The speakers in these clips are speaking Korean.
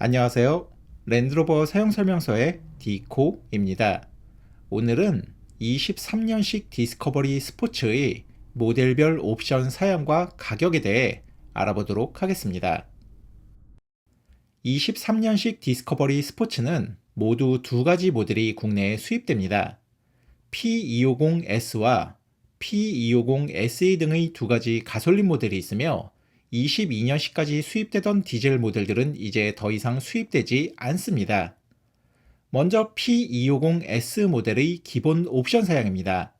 안녕하세요. 랜드로버 사용 설명서의 디코입니다. 오늘은 23년식 디스커버리 스포츠의 모델별 옵션 사양과 가격에 대해 알아보도록 하겠습니다. 23년식 디스커버리 스포츠는 모두 두 가지 모델이 국내에 수입됩니다. P250S와 P250SE 등의 두 가지 가솔린 모델이 있으며 22년식까지 수입되던 디젤 모델들은 이제 더 이상 수입되지 않습니다. 먼저 P250S 모델의 기본 옵션 사양입니다.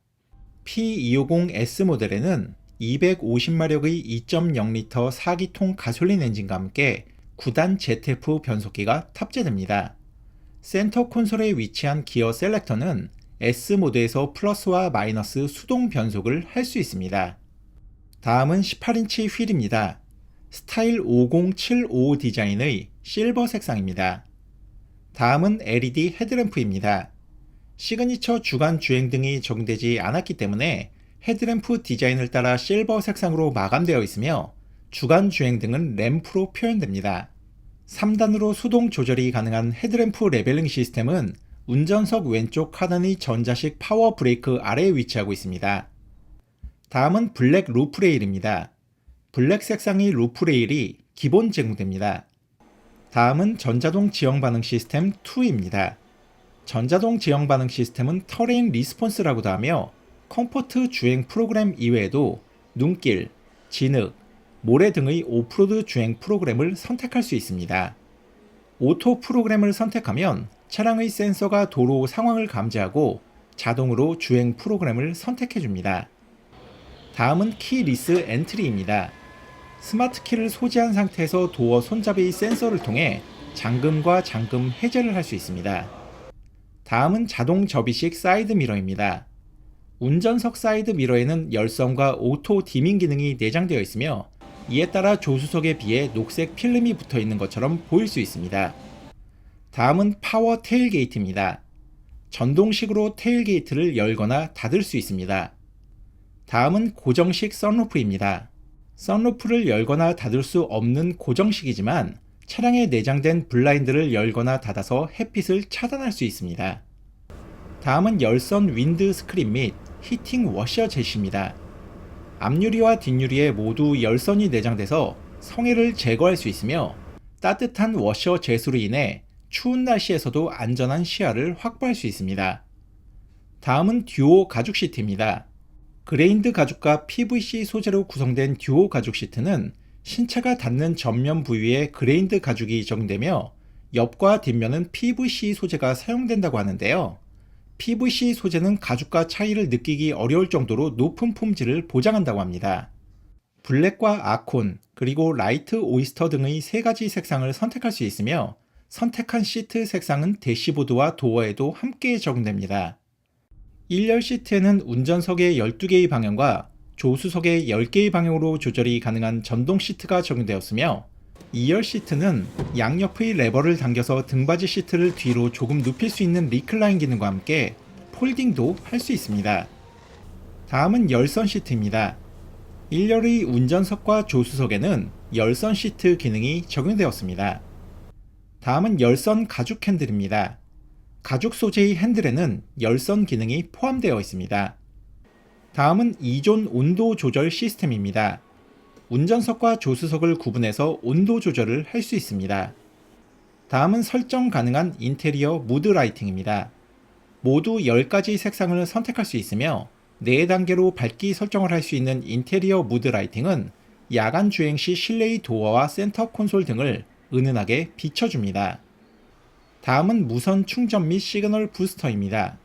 P250S 모델에는 250마력의 2.0L 4기통 가솔린 엔진과 함께 9단 ZF 변속기가 탑재됩니다. 센터 콘솔에 위치한 기어 셀렉터는 S 모드에서 플러스와 마이너스 수동 변속을 할 수 있습니다. 다음은 18인치 휠입니다. 스타일 5075 디자인의 실버 색상입니다. 다음은 LED 헤드램프입니다. 시그니처 주간 주행 등이 적용되지 않았기 때문에 헤드램프 디자인을 따라 실버 색상으로 마감되어 있으며 주간 주행 등은 램프로 표현됩니다. 3단으로 수동 조절이 가능한 헤드램프 레벨링 시스템은 운전석 왼쪽 하단의 전자식 파워 브레이크 아래에 위치하고 있습니다. 다음은 블랙 루프 레일입니다. 블랙 색상의 루프 레일이 기본 제공됩니다. 다음은 전자동 지형 반응 시스템 2입니다. 전자동 지형 반응 시스템은 터레인 리스폰스라고도 하며 컴포트 주행 프로그램 이외에도 눈길, 진흙, 모래 등의 오프로드 주행 프로그램을 선택할 수 있습니다. 오토 프로그램을 선택하면 차량의 센서가 도로 상황을 감지하고 자동으로 주행 프로그램을 선택해 줍니다. 다음은 키 리스 엔트리입니다. 스마트 키를 소지한 상태에서 도어 손잡이 센서를 통해 잠금과 잠금 해제를 할 수 있습니다. 다음은 자동 접이식 사이드 미러입니다. 운전석 사이드 미러에는 열선과 오토 디밍 기능이 내장되어 있으며 이에 따라 조수석에 비해 녹색 필름이 붙어 있는 것처럼 보일 수 있습니다. 다음은 파워 테일게이트입니다. 전동식으로 테일게이트를 열거나 닫을 수 있습니다. 다음은 고정식 썬루프입니다. 썬루프를 열거나 닫을 수 없는 고정식이지만 차량에 내장된 블라인드를 열거나 닫아서 햇빛을 차단할 수 있습니다. 다음은 열선 윈드 스크린 및 히팅 워셔 제시입니다. 앞유리와 뒷유리에 모두 열선이 내장돼서 성해를 제거할 수 있으며 따뜻한 워셔 제수로 인해 추운 날씨에서도 안전한 시야를 확보할 수 있습니다. 다음은 듀오 가죽 시트입니다. 그레인드 가죽과 PVC 소재로 구성된 듀오 가죽 시트는 신차가 닿는 전면 부위에 그레인드 가죽이 적용되며 옆과 뒷면은 PVC 소재가 사용된다고 하는데요. PVC 소재는 가죽과 차이를 느끼기 어려울 정도로 높은 품질을 보장한다고 합니다. 블랙과 아콘, 그리고 라이트 오이스터 등의 세 가지 색상을 선택할 수 있으며 선택한 시트 색상은 대시보드와 도어에도 함께 적용됩니다. 1열 시트에는 운전석의 12개의 방향과 조수석의 10개의 방향으로 조절이 가능한 전동 시트가 적용되었으며 2열 시트는 양옆의 레버를 당겨서 등받이 시트를 뒤로 조금 눕힐 수 있는 리클라인 기능과 함께 폴딩도 할 수 있습니다. 다음은 열선 시트입니다. 1열의 운전석과 조수석에는 열선 시트 기능이 적용되었습니다. 다음은 열선 가죽 핸들입니다. 가죽 소재의 핸들에는 열선 기능이 포함되어 있습니다. 다음은 2존 온도 조절 시스템입니다. 운전석과 조수석을 구분해서 온도 조절을 할 수 있습니다. 다음은 설정 가능한 인테리어 무드 라이팅입니다. 모두 10가지 색상을 선택할 수 있으며 4단계로 밝기 설정을 할 수 있는 인테리어 무드 라이팅은 야간 주행 시 실내의 도어와 센터 콘솔 등을 은은하게 비춰줍니다. 다음은 무선 충전 및 시그널 부스터입니다.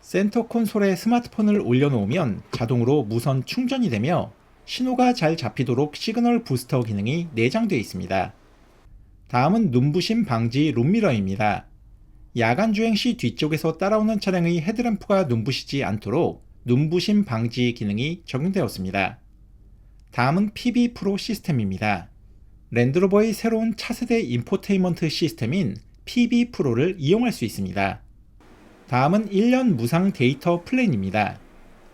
센터 콘솔에 스마트폰을 올려놓으면 자동으로 무선 충전이 되며 신호가 잘 잡히도록 시그널 부스터 기능이 내장되어 있습니다. 다음은 눈부심 방지 룸미러입니다. 야간 주행 시 뒤쪽에서 따라오는 차량의 헤드램프가 눈부시지 않도록 눈부심 방지 기능이 적용되었습니다. 다음은 PB 프로 시스템입니다. 랜드로버의 새로운 차세대 인포테인먼트 시스템인 PB 프로를 이용할 수 있습니다. 다음은 1년 무상 데이터 플랜입니다.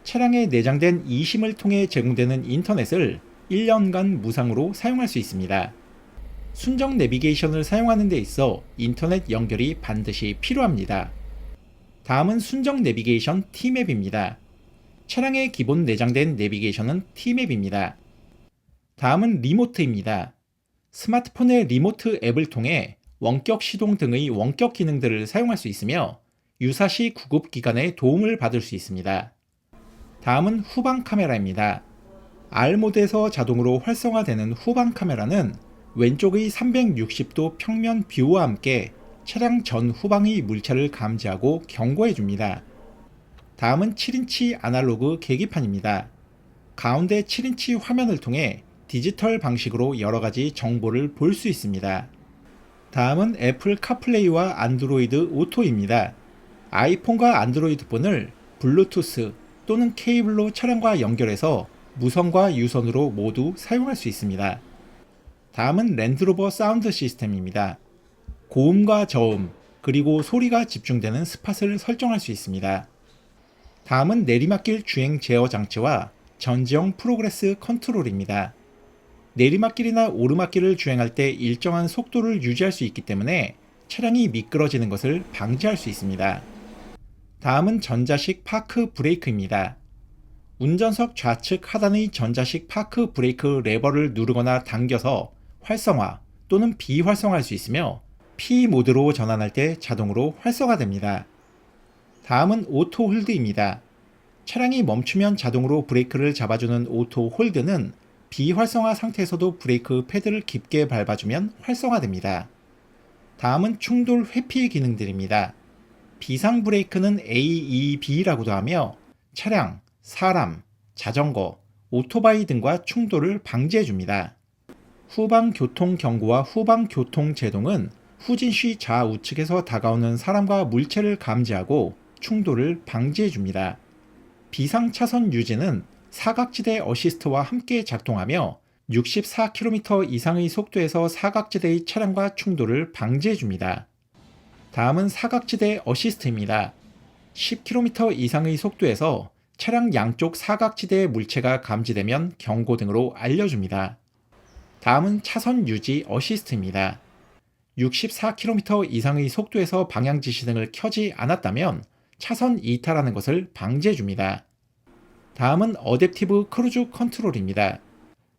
차량에 내장된 e심을 통해 제공되는 인터넷을 1년간 무상으로 사용할 수 있습니다. 순정 내비게이션을 사용하는 데 있어 인터넷 연결이 반드시 필요합니다. 다음은 순정 내비게이션 T맵입니다. 차량에 기본 내장된 내비게이션은 T맵입니다. 다음은 리모트입니다. 스마트폰의 리모트 앱을 통해 원격 시동 등의 원격 기능들을 사용할 수 있으며 유사시 구급 기간에 도움을 받을 수 있습니다. 다음은 후방 카메라입니다. R 모드에서 자동으로 활성화되는 후방 카메라는 왼쪽의 360도 평면 뷰와 함께 차량 전 후방의 물체를 감지하고 경고해 줍니다. 다음은 7인치 아날로그 계기판입니다. 가운데 7인치 화면을 통해 디지털 방식으로 여러 가지 정보를 볼 수 있습니다. 다음은 애플 카플레이와 안드로이드 오토입니다. 아이폰과 안드로이드 폰을 블루투스 또는 케이블로 차량과 연결해서 무선과 유선으로 모두 사용할 수 있습니다. 다음은 랜드로버 사운드 시스템입니다. 고음과 저음, 그리고 소리가 집중되는 스팟을 설정할 수 있습니다. 다음은 내리막길 주행 제어 장치와 전지형 프로그레스 컨트롤입니다. 내리막길이나 오르막길을 주행할 때 일정한 속도를 유지할 수 있기 때문에 차량이 미끄러지는 것을 방지할 수 있습니다. 다음은 전자식 파크 브레이크입니다. 운전석 좌측 하단의 전자식 파크 브레이크 레버를 누르거나 당겨서 활성화 또는 비활성화할 수 있으며 P 모드로 전환할 때 자동으로 활성화됩니다. 다음은 오토 홀드입니다. 차량이 멈추면 자동으로 브레이크를 잡아주는 오토 홀드는 비활성화 상태에서도 브레이크 패드를 깊게 밟아주면 활성화됩니다. 다음은 충돌 회피 기능들입니다. 비상 브레이크는 AEB라고도 하며 차량, 사람, 자전거, 오토바이 등과 충돌을 방지해 줍니다. 후방 교통 경고와 후방 교통 제동은 후진 시 좌우측에서 다가오는 사람과 물체를 감지하고 충돌을 방지해 줍니다. 비상 차선 유지는 사각지대 어시스트와 함께 작동하며 64km 이상의 속도에서 사각지대의 차량과 충돌을 방지해 줍니다. 다음은 사각지대 어시스트입니다. 10km 이상의 속도에서 차량 양쪽 사각지대의 물체가 감지되면 경고 등으로 알려줍니다. 다음은 차선 유지 어시스트입니다. 64km 이상의 속도에서 방향 지시 등을 켜지 않았다면 차선 이탈하는 것을 방지해 줍니다. 다음은 어댑티브 크루즈 컨트롤입니다.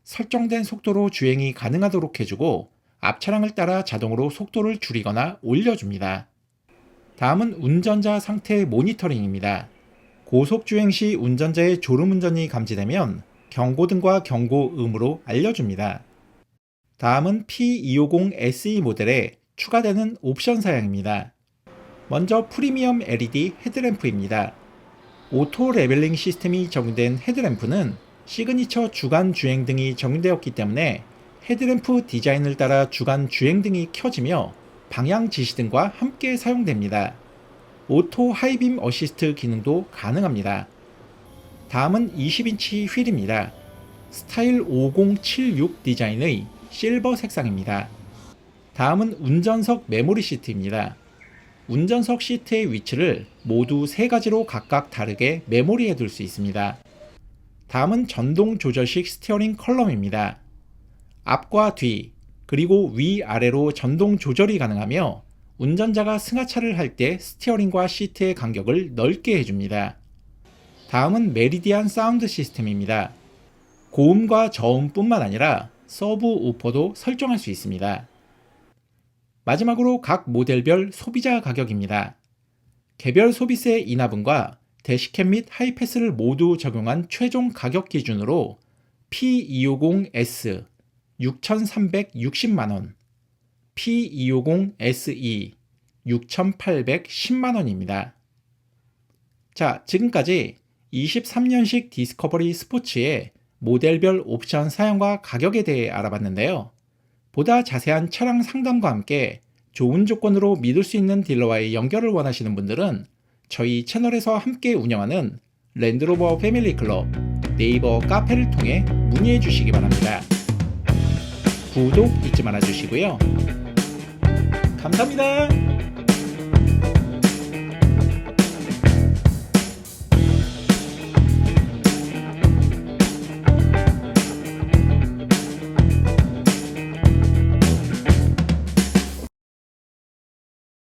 설정된 속도로 주행이 가능하도록 해주고 앞 차량을 따라 자동으로 속도를 줄이거나 올려줍니다. 다음은 운전자 상태 모니터링입니다. 고속 주행 시 운전자의 졸음 운전이 감지되면 경고등과 경고음으로 알려줍니다. 다음은 P250 SE 모델에 추가되는 옵션 사양입니다. 먼저 프리미엄 LED 헤드램프입니다. 오토 레벨링 시스템이 적용된 헤드램프는 시그니처 주간 주행 등이 적용되었기 때문에 헤드램프 디자인을 따라 주간 주행 등이 켜지며 방향 지시 등과 함께 사용됩니다. 오토 하이빔 어시스트 기능도 가능합니다. 다음은 20인치 휠입니다. 스타일 5076 디자인의 실버 색상입니다. 다음은 운전석 메모리 시트입니다. 운전석 시트의 위치를 모두 세 가지로 각각 다르게 메모리해 둘 수 있습니다. 다음은 전동 조절식 스티어링 컬럼입니다. 앞과 뒤, 그리고 위아래로 전동 조절이 가능하며 운전자가 승하차를 할 때 스티어링과 시트의 간격을 넓게 해줍니다. 다음은 메리디안 사운드 시스템입니다. 고음과 저음뿐만 아니라 서브 우퍼도 설정할 수 있습니다. 마지막으로 각 모델별 소비자 가격입니다. 개별 소비세 인하분과 대시캠 및 하이패스를 모두 적용한 최종 가격 기준으로 P250S 6,360만원, P250SE 6,810만원입니다. 자, 지금까지 23년식 디스커버리 스포츠의 모델별 옵션 사용과 가격에 대해 알아봤는데요. 보다 자세한 차량 상담과 함께 좋은 조건으로 믿을 수 있는 딜러와의 연결을 원하시는 분들은 저희 채널에서 함께 운영하는 랜드로버 패밀리 클럽 네이버 카페를 통해 문의해 주시기 바랍니다. 구독 잊지 말아 주시고요. 감사합니다.